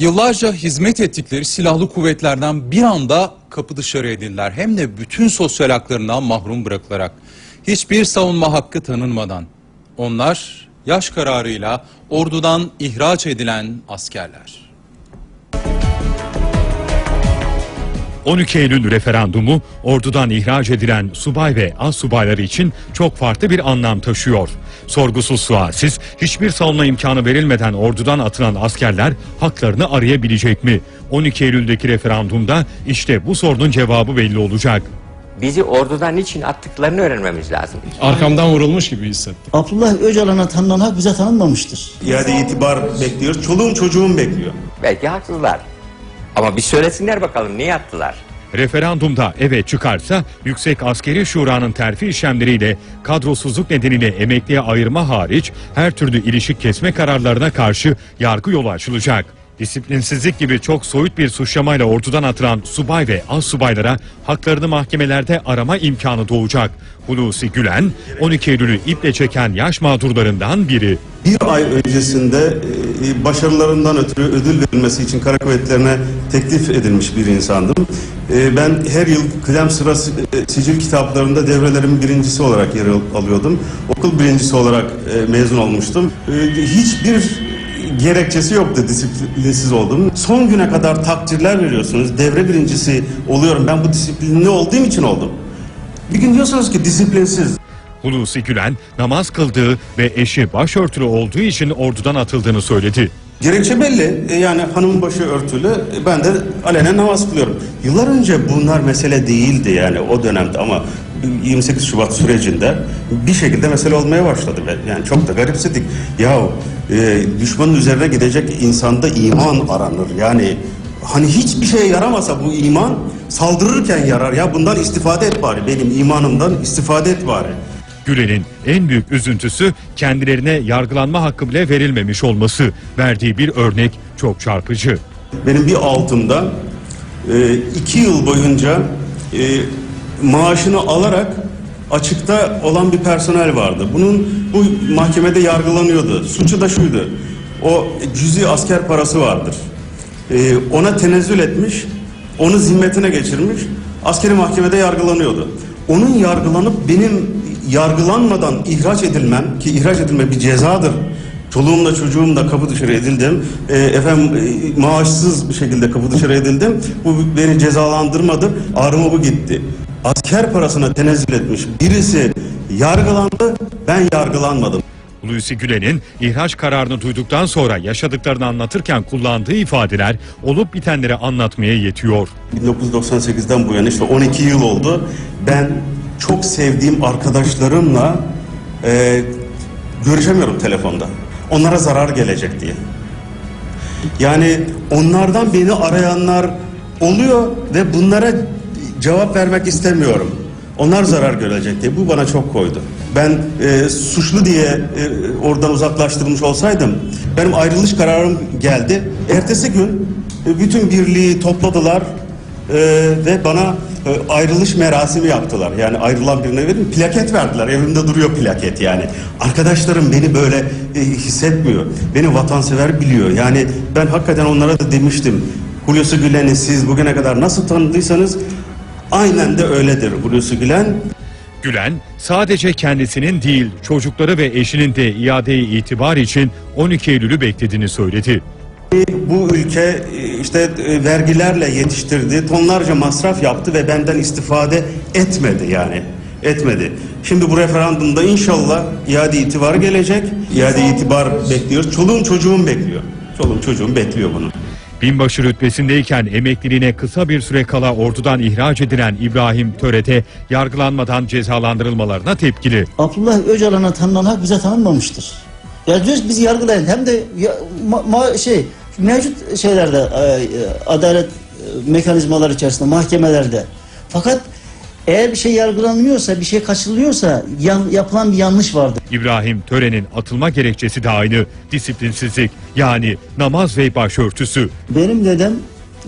Yıllarca hizmet ettikleri silahlı kuvvetlerden bir anda kapı dışarı edildiler. Hem de bütün sosyal haklarından mahrum bırakılarak. Hiçbir savunma hakkı tanınmadan. Onlar yaş kararıyla ordudan ihraç edilen askerler. 12 Eylül referandumu ordudan ihraç edilen subay ve az subayları için çok farklı bir anlam taşıyor. Sorgusuz sualsiz hiçbir savunma imkanı verilmeden ordudan atılan askerler haklarını arayabilecek mi? 12 Eylül'deki referandumda işte bu sorunun cevabı belli olacak. Bizi ordudan niçin attıklarını öğrenmemiz lazım. arkamdan vurulmuş gibi hissettim. Abdullah Öcalan'a tanınan hak bize tanınmamıştır. İade itibar bekliyoruz. Çoluğum çocuğum bekliyor. Belki haksızlar. Ama bir söylesinler bakalım niye attılar? Referandumda evet çıkarsa Yüksek Askeri Şura'nın terfi işlemleriyle kadrosuzluk nedeniyle emekliye ayırma hariç her türlü ilişik kesme kararlarına karşı yargı yolu açılacak. Disiplinsizlik gibi çok soyut bir suçlamayla ordudan atılan subay ve az subaylara haklarını mahkemelerde arama imkanı doğacak. Hulusi Gülen 12 Eylül'ü iple çeken yaş mağdurlarından biri. Bir ay öncesinde e, başarılarından ötürü ödül verilmesi için kara kuvvetlerine teklif edilmiş bir insandım. E, Ben her yıl kıdem sırası e, sicil kitaplarında devrelerin birincisi olarak yer al- alıyordum. Okul birincisi olarak mezun olmuştum. Hiçbir gerekçesi yoktu disiplinsiz olduğum. Son güne kadar takdirler veriyorsunuz. Devre birincisi oluyorum. Ben bu disiplinli olduğum için oldum. Bir gün diyorsunuz ki disiplinsiz. Hulusi Gülen namaz kıldığı ve eşi başörtülü olduğu için ordudan atıldığını söyledi. Gerekçe belli. E, Yani hanımın başı örtülü. e, Ben de alenen namaz kılıyorum. Yıllar önce bunlar mesele değildi yani o dönemde ama 28 Şubat sürecinde bir şekilde mesele olmaya başladı. Yani çok da garipsedik. Ya e, düşmanın üzerine gidecek insanda iman aranır. Yani hani hiçbir şeye yaramasa bu iman saldırırken yarar. Ya bundan istifade et bari. Benim imanımdan istifade et bari. Gülen'in en büyük üzüntüsü kendilerine yargılanma hakkı bile verilmemiş olması. Verdiği bir örnek çok çarpıcı. Benim bir altımda e, iki yıl boyunca e, maaşını alarak açıkta olan bir personel vardı. Bunun bu mahkemede yargılanıyordu. Suçu da şuydu. O cüzi asker parası vardır. E, ona tenezzül etmiş, onu zimmetine geçirmiş. Askeri mahkemede yargılanıyordu. Onun yargılanıp benim yargılanmadan ihraç edilmem ki ihraç edilme bir cezadır. Çoluğumla çocuğumla kapı dışarı edildim. Ee, efendim e, maaşsız bir şekilde kapı dışarı edildim. Bu beni cezalandırmadı. Ağrıma bu gitti. Asker parasına tenezzül etmiş birisi yargılandı. Ben yargılanmadım. Hulusi Gülen'in ihraç kararını duyduktan sonra yaşadıklarını anlatırken kullandığı ifadeler olup bitenleri anlatmaya yetiyor. 1998'den bu yana işte 12 yıl oldu. Ben çok sevdiğim arkadaşlarımla e, görüşemiyorum telefonda. Onlara zarar gelecek diye. Yani onlardan beni arayanlar oluyor ve bunlara cevap vermek istemiyorum. Onlar zarar görecek diye. Bu bana çok koydu. Ben e, suçlu diye e, oradan uzaklaştırılmış olsaydım benim ayrılış kararım geldi. Ertesi gün e, bütün birliği topladılar e, ve bana e, ayrılış merasimi yaptılar. Yani ayrılan birine verin plaket verdiler. Evimde duruyor plaket yani. Arkadaşlarım beni böyle e, hissetmiyor. Beni vatansever biliyor. Yani ben hakikaten onlara da demiştim. Hulusi Gülen'i siz bugüne kadar nasıl tanıdıysanız aynen de öyledir Hulusi Gülen. Gülen sadece kendisinin değil çocukları ve eşinin de iadeyi itibar için 12 Eylül'ü beklediğini söyledi. Bu ülke e, işte e, vergilerle yetiştirdi, tonlarca masraf yaptı ve benden istifade etmedi yani. Etmedi. Şimdi bu referandumda inşallah iade itibarı gelecek. İade itibar bekliyoruz. Çoluğum çocuğum bekliyor. Çoluğum çocuğum bekliyor bunu. Binbaşı rütbesindeyken emekliliğine kısa bir süre kala ordudan ihraç edilen İbrahim Töret'e yargılanmadan cezalandırılmalarına tepkili. Abdullah Öcalan'a tanınan hak bize tanınmamıştır. Ya diyoruz bizi yargılayın hem de ya, ma- ma- şey mevcut şeylerde e, e, adalet e, mekanizmaları içerisinde mahkemelerde. Fakat eğer bir şey yargılanmıyorsa, bir şey kaçırılıyorsa yan- yapılan bir yanlış vardır. İbrahim Tören'in atılma gerekçesi de aynı. Disiplinsizlik yani namaz ve başörtüsü. Benim dedem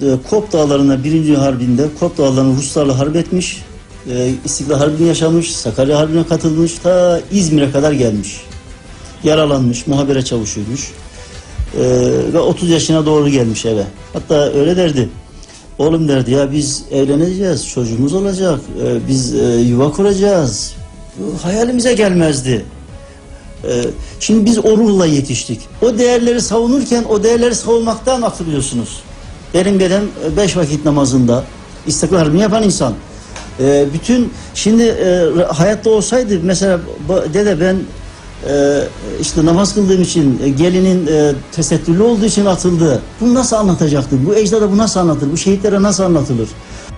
e, Kop Dağları'nda birinci harbinde Kop Dağları'nda Ruslarla harp etmiş. E, İstiklal Harbi'ni yaşamış, Sakarya Harbi'ne katılmış, ta İzmir'e kadar gelmiş. Yaralanmış, muhabere çavuşuymuş. Ee, ve 30 yaşına doğru gelmiş eve. Hatta öyle derdi. Oğlum derdi ya biz evleneceğiz, çocuğumuz olacak, e, biz e, yuva kuracağız. Bu hayalimize gelmezdi. Ee, şimdi biz o ruhla yetiştik. O değerleri savunurken o değerleri savunmaktan hatırlıyorsunuz. Benim dedem e, beş vakit namazında Harbi'ni yapan insan. Ee, bütün şimdi e, hayatta olsaydı mesela dede ben e, işte namaz kıldığım için e, gelinin e, tesettürlü olduğu için atıldı. Bunu nasıl anlatacaktı? Bu ecdada bu nasıl anlatılır? Bu şehitlere nasıl anlatılır?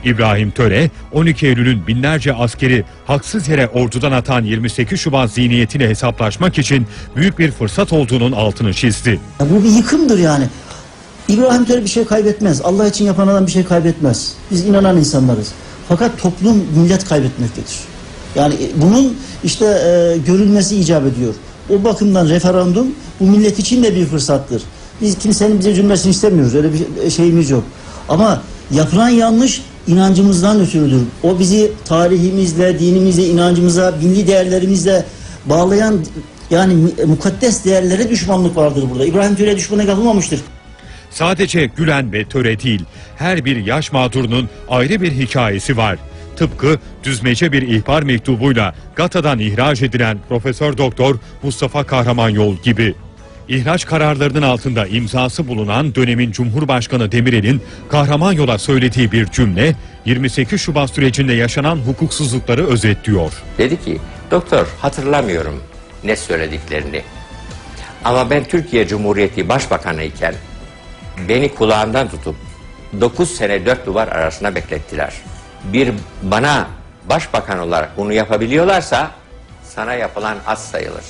İbrahim Töre, 12 Eylül'ün binlerce askeri haksız yere ordudan atan 28 Şubat zihniyetine hesaplaşmak için büyük bir fırsat olduğunun altını çizdi. Ya bu bir yıkımdır yani. İbrahim Töre bir şey kaybetmez. Allah için yapan adam bir şey kaybetmez. Biz inanan insanlarız. Fakat toplum millet kaybetmektedir. Yani bunun işte e, görülmesi icap ediyor. O bakımdan referandum bu millet için de bir fırsattır. Biz kimsenin bize cümlesini istemiyoruz. Öyle bir şeyimiz yok. Ama yapılan yanlış inancımızdan ötürüdür. O bizi tarihimizle, dinimizle, inancımıza, milli değerlerimizle bağlayan yani mukaddes değerlere düşmanlık vardır burada. İbrahim Töre düşmanlık yapılmamıştır. Sadece Gülen ve Töre değil, her bir yaş mağdurunun ayrı bir hikayesi var. Tıpkı düzmece bir ihbar mektubuyla GATA'dan ihraç edilen Profesör Doktor Mustafa Kahramanyol gibi. İhraç kararlarının altında imzası bulunan dönemin Cumhurbaşkanı Demirel'in Kahramanyol'a söylediği bir cümle 28 Şubat sürecinde yaşanan hukuksuzlukları özetliyor. Dedi ki doktor hatırlamıyorum ne söylediklerini. Ama ben Türkiye Cumhuriyeti Başbakanı iken beni kulağından tutup 9 sene 4 duvar arasına beklettiler. Bir bana başbakan olarak bunu yapabiliyorlarsa sana yapılan az sayılır.